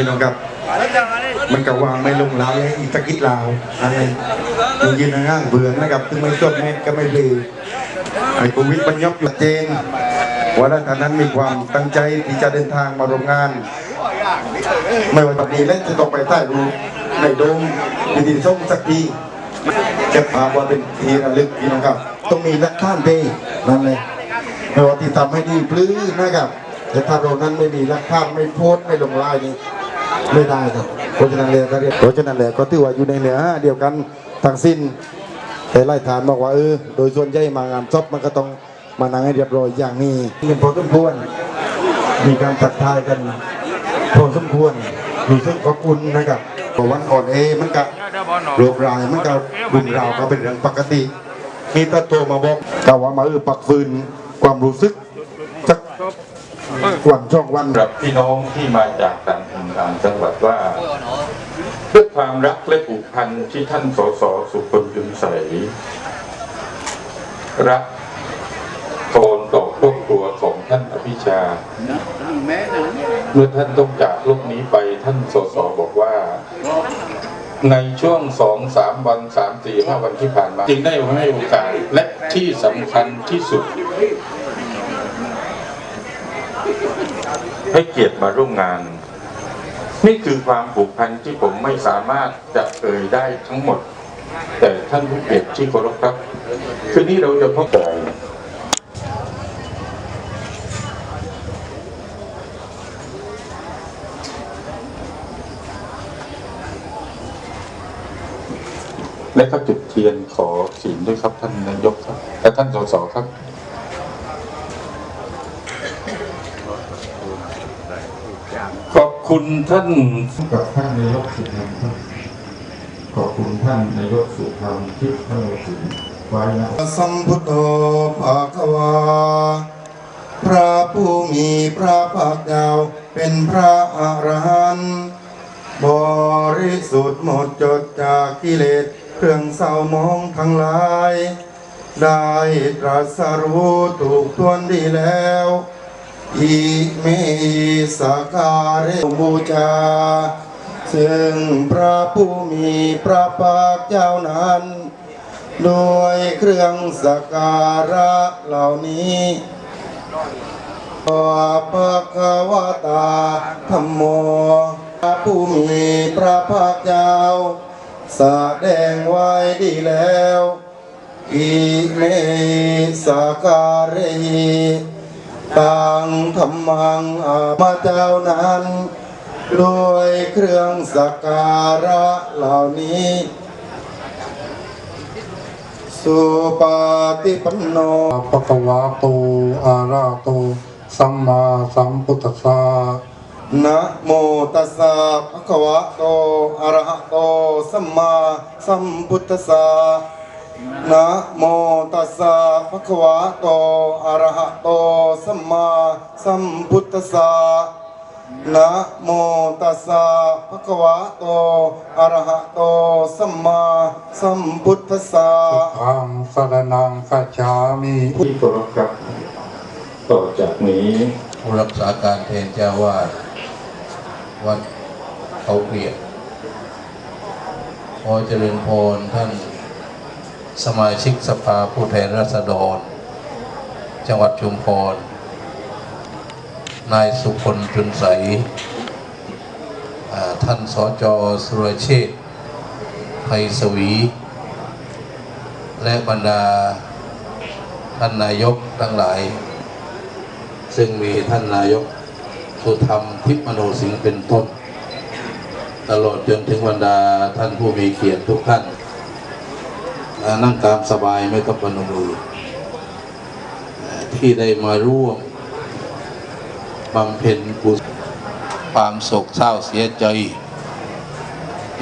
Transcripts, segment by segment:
พี่น้องครับ มันก็วางไม่ลงแล้วอีกตะกิดลาวอะไรมันยืนห่างเบื่อนะครับถึงไม่จบเม็ดก็ไม่ลือไอ้โควิดมันยกอยู่เจนว่าแล้วท่านนั้นมีความตั้งใจที่จะเดินทางมาร่วมงาน ไม่ว่าตอนนี้และจะต้องไปใต้รูในโดมพิธีส่งสักทีเก็บภาว่าเป็นทีระลึกพี่น้องครับ ต้องมีและท่านเดนั่นเลยไม่ว่าที่ทำให้ดีปลื้อนะครับแต่ถ้าเรานั้นไม่มีหลักฐานไม่โพสไม่ลงลน์นี่ ไม่ได้ครับเพราะฉะนั้นเลยก็เรียกเพราะฉะนั้นเลยก็ถือว่าอยู่ในเหนือเดียวกันทั้งสิ้น แต่ไล่ฐานบอกว่าเออโดยส่วนใหญ่มางานซบมันก็ต้องมานั่งให้เรียบร้อยอย่างนี้เป็นพอสมควรมีการทักทายกันพอสมควรรู้สึกขอบคุณนะครับเพระวันอ่อนเอมันก็โรครายมันก็รุนราวก็เป็นเรื่องปกติมีตาโทรมาบอกกล่าวว่ามาเออปักฟืนความรู้สึก วันช่องวันสำหรับพี่น้องที่มาจากต่างถิ่นต่างจังหวัดว่าด้วยความรักและผูกพันที่ท่านสสสุคนจุนใสรักโทนต่อครอบครัวของท่านอภิชา เมื่อท่านต้องจากโลกนี้ไปท่านสสบอกว่า ในช่วงสองสามวันสามสี่ห้าวันที่ผ่านมา จึงได้ให้โอกาสและที่สำคัญที่สุด ให้เกียรติมาร่วมงาน นี่คือความผูกพันที่ผมไม่สามารถจะเอ่ยได้ทั้งหมด แต่ท่านผู้เกียรติที่เคารพครับ คืนนี้เราจะพบกันและก็จุดเทียนขอศีลด้วยครับท่านนายกครับและท่านสสครับ ขอบ คุณท่านกับท่านนายกสุธรรมครับขอบคุณท่านนายกสุธรรมทิพย์พระโลสินไว้นะสัมพุทโธภาควา พระผู้มีพระภาคเจ้าเป็นพระอรหันต์บริสุทธิ์หมดจดจากกิเลสเครื่องเศร้ามองทั้งหลาย ได้ตรัสรู้ถูกทวนดีแล้ว อิเมสการะบูชา ซึ่งพระผู้มีพระภาคเจ้านั้นโดยเครื่องสักการะเหล่านี้ขอพระกวตาธรรมโม พระผู้มีพระภาคเจ้าสแสดงไว้ดีแล้วอิเมสการะ ตังธรรมังอามาเจ้านั้นด้วยเครื่องสักการะเหล่านี้ สุปฏิปันโนปะคะวะโตอะระหะโต สัมมาสัมพุทธัสสะนะโมตัสสะภะคะวะโตอะระหะโต สัมมาสัมพุทธัสสะ นะโมตัสสะภะคะวะโตอะระหะโตสัมมาสัมพุทธัสสะนะโมตัสสะภะคะวะโตอะระหะโตสัมมาสัมพุทธัสสะอังสรนังคัจฉามิที่เคารพครับ ต่อจากนี้ผู้รักษาการแทนเจ้าวาดวัดเขาเกลียดขอเจริญพรท่าน สมาชิกสภาผู้แทนราษฎร จังหวัดชุมพร นายสุพลจุนใส่ท่านสจสุรเชษฐ์ไพศวี และบรรดาท่านนายกทั้งหลาย ซึ่งมีท่านนายกสุธรรมทิพมโนสิงห์เป็นต้น ตลอดจนถึงบรรดาท่านผู้มีเกียรติทุกท่าน นั่งตามสบายไม่ต้องปนมมือที่ได้มาร่วมบำเพ็ญกุศลความโศกเศร้าเสียใจ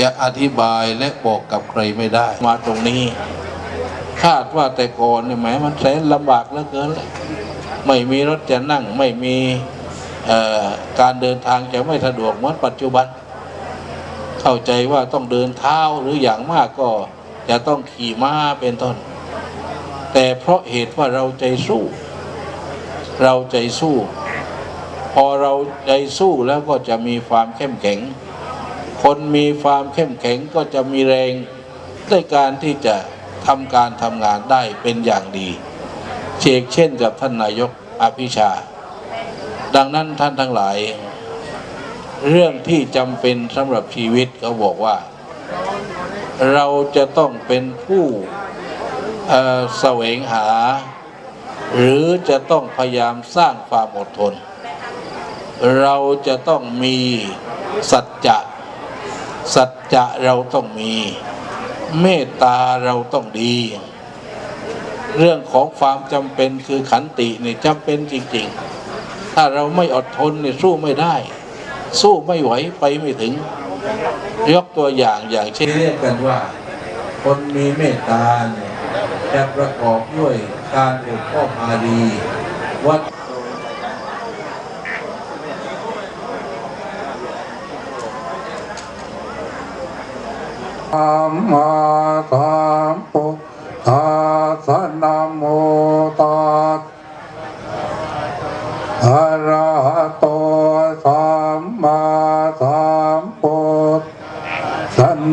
จะอธิบายและบอกกับใครไม่ได้ มาตรงนี้ คาดว่าแต่ก่อนเนี่ยแหมมันแสนลำบากเหลือเกินเลยไม่มีรถจะนั่งไม่มีการเดินทางจะไม่สะดวกเหมือนปัจจุบัน เข้าใจว่าต้องเดินเท้าหรืออย่างมากก็ จะต้องขี่ม้าเป็นต้น แต่เพราะเหตุว่าเราใจสู้ เราใจสู้ พอเราใจสู้แล้วก็จะมีความเข้มแข็ง คนมีความเข้มแข็งก็จะมีแรงในการที่จะทำการทำงานได้เป็นอย่างดีเชกเช่นกับท่านนายกอภิชา ดังนั้นท่านทั้งหลาย เรื่องที่จำเป็นสำหรับชีวิตเขาบอกว่า เราจะต้องเป็นผู้เอ่อแสวงหา หรือจะต้องพยายามสร้างความอดทน เราจะต้องมีสัจจะสัจจะเราต้องมี เมตตาเราต้องดี เรื่องของความจำเป็นคือขันติเนี่ยจำเป็นจริง ๆ ถ้าเราไม่อดทนเนี่ยสู้ไม่ได้ สู้ไม่ไหวไปไม่ถึง ยกตัวอย่างอย่างเช่นเรียกกันว่า คนมีเมตตาเนี่ยจะประกอบด้วยการอบอ้อมอารีวัดสัมาตา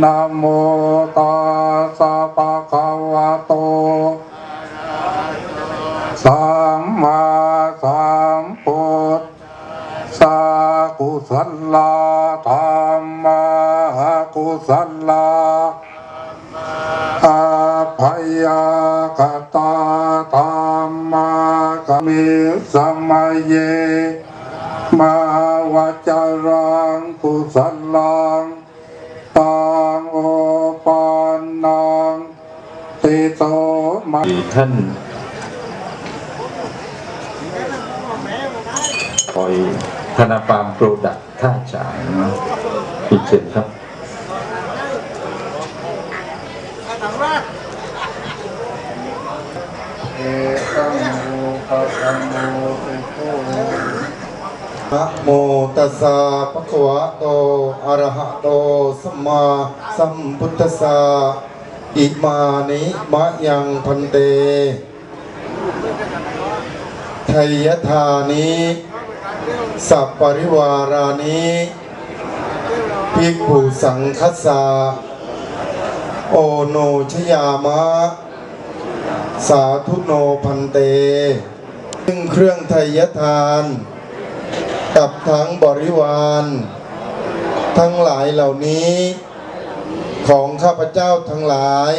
นะโมตัสสะภะคะวะโต สัมมาสัมพุทธากุศลาธรรมากุศลาอาภัยกตาธรรมากมิสมัยเย มาวจรังกุศลัง โตมาท่านคอยธนาฟาร์มโปรดักต์ท่าฉางอีกเช่นครับเอตังโมปะตังโมอุโคนะโมตัสสะภะคะวะโตอะระหะโตสัมมาสัมพุทธัสสะ อิมานิมะยังพันเตไทยธานิสัพปริวารานิภิกขุสังคัสสะโอโนชยามะ สาธุโนพันเต ซึ่งเครื่องไทยทานกับทั้งบริวาร ทั้งหลายเหล่านี้ ของข้าพเจ้าทั้งหลาย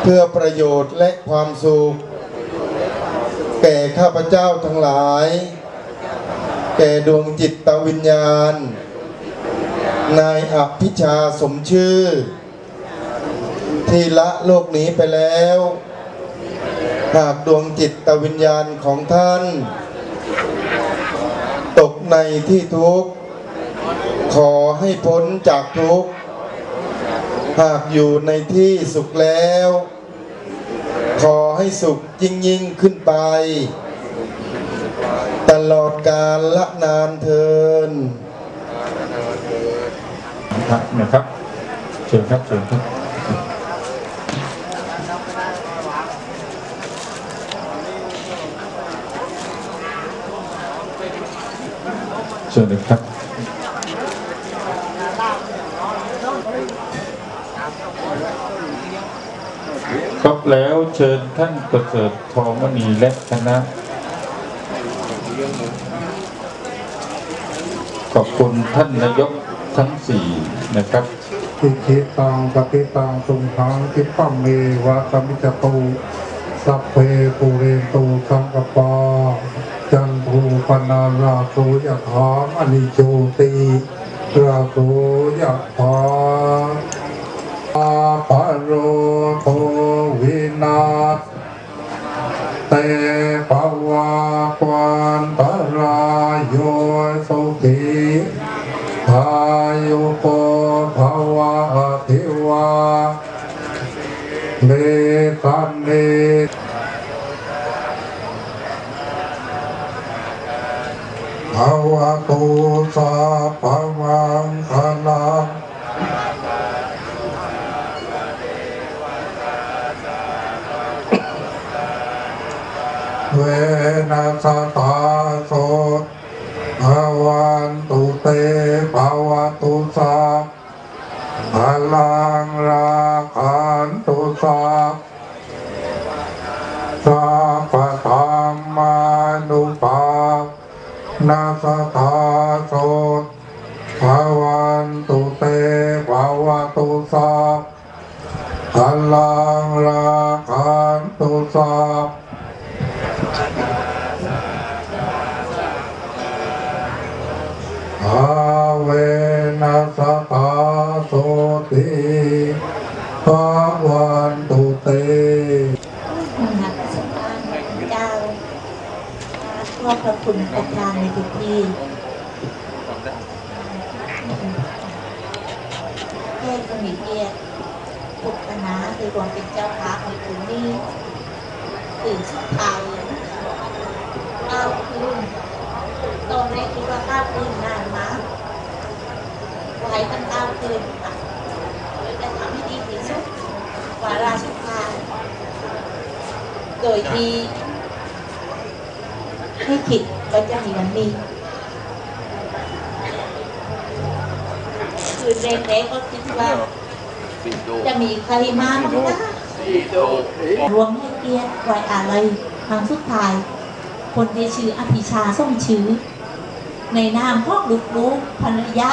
เพื่อประโยชน์และความสุข แก่ข้าพเจ้าทั้งหลาย แก่ดวงจิตตวิญญาณ นายอภิชาสมชื่อ ที่ละโลกนี้ไปแล้ว หากดวงจิตตวิญญาณของท่าน ตกในที่ทุกข์ ขอให้พ้นจากทุกข์ หากอยู่ในที่สุขแล้ว ขอให้สุขยิ่งยิ่งขึ้นไป ตลอดกาลละนานเทินนะครับ เชิญครับ เชิญครับเชิญเลยครับ ครับแล้วเชิญท่านประเสริฐทองมณีและคณะขอบคุณท่านนายกทั้งสี่นะครับอิทิตังปฏิตังตุงทังคิปัมเมวะสมิจตุสัพเพปูเรนตูสังกปาจันทูปนาราโสยถามอนิโจติราโสยถาอาภโรโท นาเตภวาควันตรายโยสุขีอายุโกภวะอธิวาเมตันเนภาวะตุสาภวังคลั นัสตาโสภาวันตุเตภาวตุสาพลังราคันตุสาสาพพธรรมานุปานาสตาโสภาวันตุเตภาวตุสาพลังราคันตุสา โสติภาวันตุเตมหัศจรรย์เจ้าขอบพระคุณประธานในทุกที่เทพสมิเกียรติปุตนาคือความเป็นเจ้าค้าของคุณนี่ตื่นสุดท้ายเอาคืนตอนแรกคิดว่าข้าวคืนนานมาก ตั้งเก้าคืนค่ะจะทำให้ดีที่สุดวาระสุดท้ายโดยที่ให้คิดว่าจะมีวันนี้คือเด็กๆก็คิดว่าจะมีใครมาบ้างนะรวมให้เกียรติไว้อะไรครั้งสุดท้าย คนที่ชื่ออภิชาส้มชื้อในนามพ่อลูกลูกภรรยา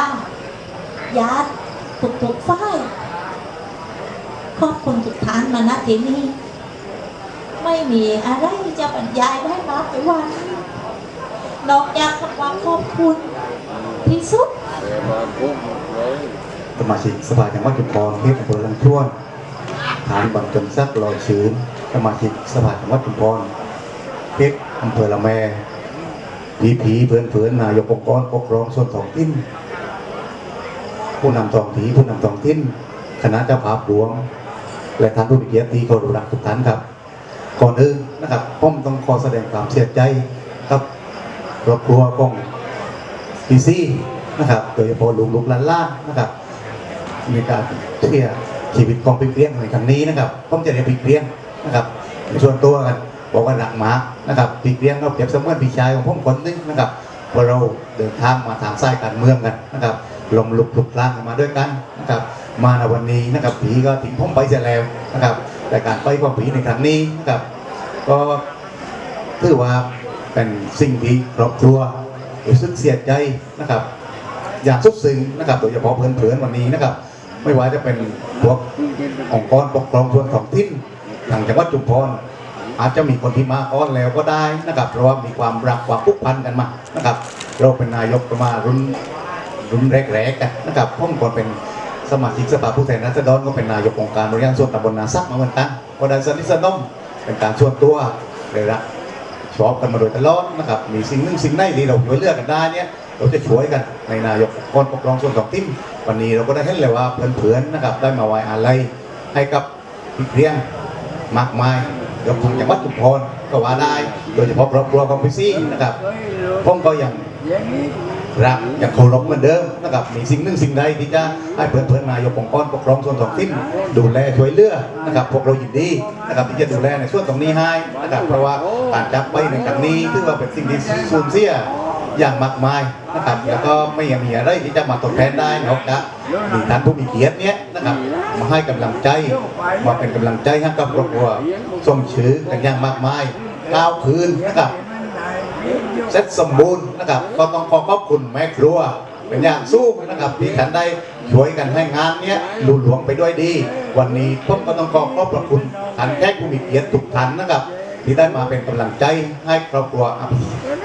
ญาติทุกทุกฝ่ายขอบคุณทุกทานมาณที่นี้ ไม่มีอะไรจะบรรยายได้มากไปว่านี้นอกจากคำว่าขอบคุณที่สุดสมาชิกสภาจังหวัดชุมพรเทพอำเภอลังช่วนฐานบรรจนซักลอยชื้นสมาชิกสภาจังหวัดชุมพรเพชรอำเภอละแมผีผีเพื่อนเพื่อนนายกองค์กรปกครองส่วนท้องถิ่น ผู้นำท้องผีผู้นำท้องถิ่นคณะเจ้าภาพหลวง และท่านผู้มีเกียรติที่เคารพรักทุกท่านครับ ก่อนอื่นนะครับผมต้องขอแสดงความเสียใจกับครอบครัวของพีซี่นะครับโดยเฉพาะลูกๆหล้านๆนะครับในการเที่ยชีวิตของพี่เลี้ยงในครั้งนี้นะครับผมจะเรียกพี่เลี้ยงนะครับส่วนตัวกันบอกว่าหนักหมากนะครับพี่เลี้ยงก็เปรียบเสมือนพี่ชายของผมคนนึงนะครับพอเราเดินทางมาทางสายการเมืองกันนะครับ ลมลุกลุกลานกันมาด้วยกันนะครับมาในวันนี้นะครับผีก็ถึงผมไปเสียแล้วนะครับแต่การไปของผีในครั้งนี้นะครับ ก็ถือว่าเป็นสิ่งที่ครอบครัวรู้สึกเสียใจนะครับ อย่างสุดซึ้งนะครับโดยเฉพาะเพื่อนๆวันนี้นะครับ ไม่ว่าจะเป็นพวกองค์กรปกครองส่วนท้องถิ่นทางจังหวัดจุฬาภรอาจจะมีคนที่มาก้อนแล้วก็ได้นะครับ เพราะว่ามีความรักความผูกพันกันมานะครับ เราเป็นนายกมารุ่น รุ่นแรกๆกันนะครับผมก่อนเป็นสมาชิกสภาผู้แทนราษฎรก็เป็นนายกองค์การบริหารส่วนตำบลนาซักมาเหมือนกันก็ได้สนิทสนมเป็นการส่วนตัวเลยละชอบกันมาโดยตลอดนะครับมีสิ่งหนึ่งสิ่งใดที่เราช่วยเหลือกกันได้เนี่ยเราจะช่วยกันในนายกองค์ปกครองส่วนท้องถิ่นวันนี้เราก็ได้เห็นเลยว่าเพื่อนๆนะครับได้มาไว้อาลัยให้กับพี่เพียงมากมายยกทางจังหวัดชุมพรก็ว่าได้โดยเฉพาะครอบครัวของพี่ซี่นะครับผมก็ยัง รักอยังเคารพเหมือนเดิมนะครับมีสิ่งหนึ่งสิ่งใดที่จะให้เพื่อนๆนายกองค์กรปกครองส่วนท้องถิ่นดูแลช่วยเหลือนะครับพวกเรายินดีนะครับที่จะดูแลในส่วนตรงนี้ให้นะครับเพราะว่าการจับไปในครั้งนี้ถือว่าเป็นสิ่งที่สูญเสียอย่างมากมายนะครับแล้วก็ไม่มีอะไรที่จะมาทดแทนได้นอกจากมีท่านผู้มีเกียรติเนี้ยนะครับมาให้กำลังใจมาเป็นกำลังใจให้กับครอบครัวส่งชื่อกันอย่างมากมายก้าวคืนนะครับ เสร็จสมบูรณ์นะครับ ก็ต้องขอขอบคุณแม่ครัว เป็นอย่างสู้นะครับที่ท่านได้ช่วยกันให้งานเนี้ยลุหลวงไปด้วยดี วันนี้ผมก็ต้องขอขอบพระคุณท่านแขกผู้มีเกียรติทุกท่านนะครับ ที่ได้มาเป็นกำลังใจให้ครอบครัว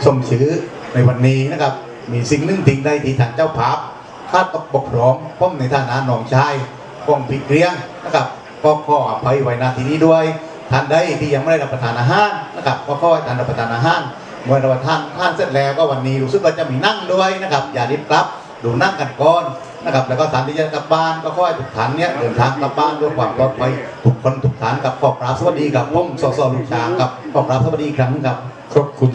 สมชื่อในวันนี้นะครับ มีสิ่งหนึ่งสิ่งใดที่ท่านเจ้าภาพคาดตกบกพร่องผมในฐานะน้องชายของพี่เกรียงนะครับก็ขออภัยไว้ณที่นี้ด้วยท่านใดที่ยังไม่ได้รับประทานอาหารนะครับก็ขอให้ท่านรับประทานอาหาร เมื่อรับปราทานท่านเสร็จแล้วก็วันนี้รู้สึกว่าจะมีนั่งด้วยนะครับ อย่ารีบกลับดูนั่งกันก่อนนะครับ แล้วก็สานที่จะกลับบ้านก็ค่อให้ทุกท่านเนี่ยเดินทางกลับบ้านด้วยความปลอดภัยทุกคนทุกท่านกับขอบกราบสวัสดีกับผมสสลูกช้างกับขอบกราบสวัสดีครั้งครับขอบคุณ